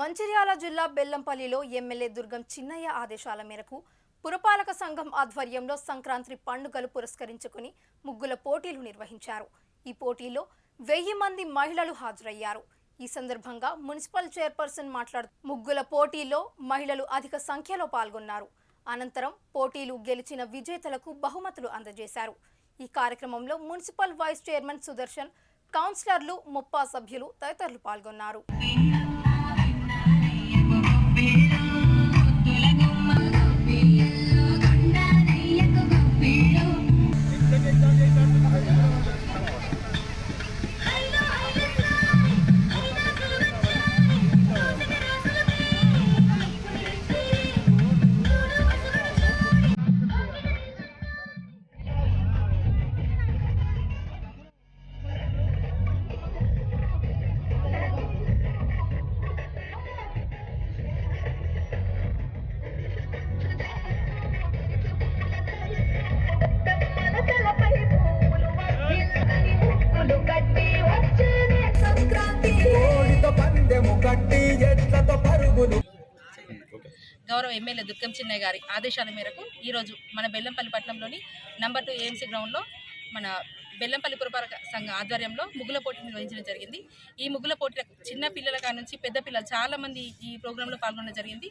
మంచిర్యాల జిల్లా బెల్లంపల్లిలో ఎమ్మెల్యే దుర్గం చిన్నయ్య ఆదేశాల మేరకు పురపాలక సంఘం ఆధ్వర్యంలో సంక్రాంతి పండుగలు పురస్కరించుకుని ముగ్గుల పోటీలు నిర్వహించారు. ఈ పోటీలో వెయ్యి మంది మహిళలు హాజరయ్యారు. ఈ సందర్భంగా మున్సిపల్ చైర్పర్సన్ మాట్లాడుతూ ముగ్గుల పోటీలో మహిళలు అధిక సంఖ్యలో పాల్గొన్నారు. అనంతరం పోటీలు గెలిచిన విజేతలకు బహుమతులు అందజేశారు. ఈ కార్యక్రమంలో మున్సిపల్ వైస్ చైర్మన్ సుదర్శన్ కౌన్సిలర్లు ముప్పా సభ్యులు తదితరులు పాల్గొన్నారు. Sunday. గౌరవ ఎమ్మెల్యే దుర్గం చిన్నయ్య గారి ఆదేశాల మేరకు ఈరోజు మన బెల్లంపల్లి పట్టణంలోని నంబర్ టూ ఏఎంసీ గ్రౌండ్లో మన బెల్లంపల్లి పురపాలక సంఘ ఆధ్వర్యంలో ముగ్గుల పోటీ నిర్వహించడం జరిగింది. ఈ ముగ్గుల పోటీల చిన్న పిల్లల కాడ నుంచి పెద్ద పిల్లలు చాలామంది ఈ ప్రోగ్రాంలో పాల్గొనడం జరిగింది.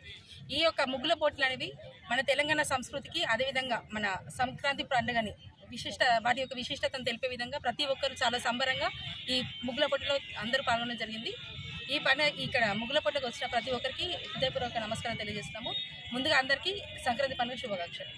ఈ యొక్క ముగ్గుల పోటీలు అనేవి మన తెలంగాణ సంస్కృతికి అదేవిధంగా మన సంక్రాంతి పండుగని విశిష్ట వాటి యొక్క విశిష్టతను తెలిపే విధంగా ప్రతి ఒక్కరు చాలా సంబరంగా ఈ ముగ్గుల పోటీలో అందరూ పాల్గొనడం జరిగింది. ఈ పండుగ ఇక్కడ ముగ్గుల పండుగ వచ్చిన ప్రతి ఒక్కరికి హృదయపూర్వక నమస్కారం తెలియజేస్తున్నాము. ముందుగా అందరికీ సంక్రాంతి పండుగ శుభాకాంక్షలు.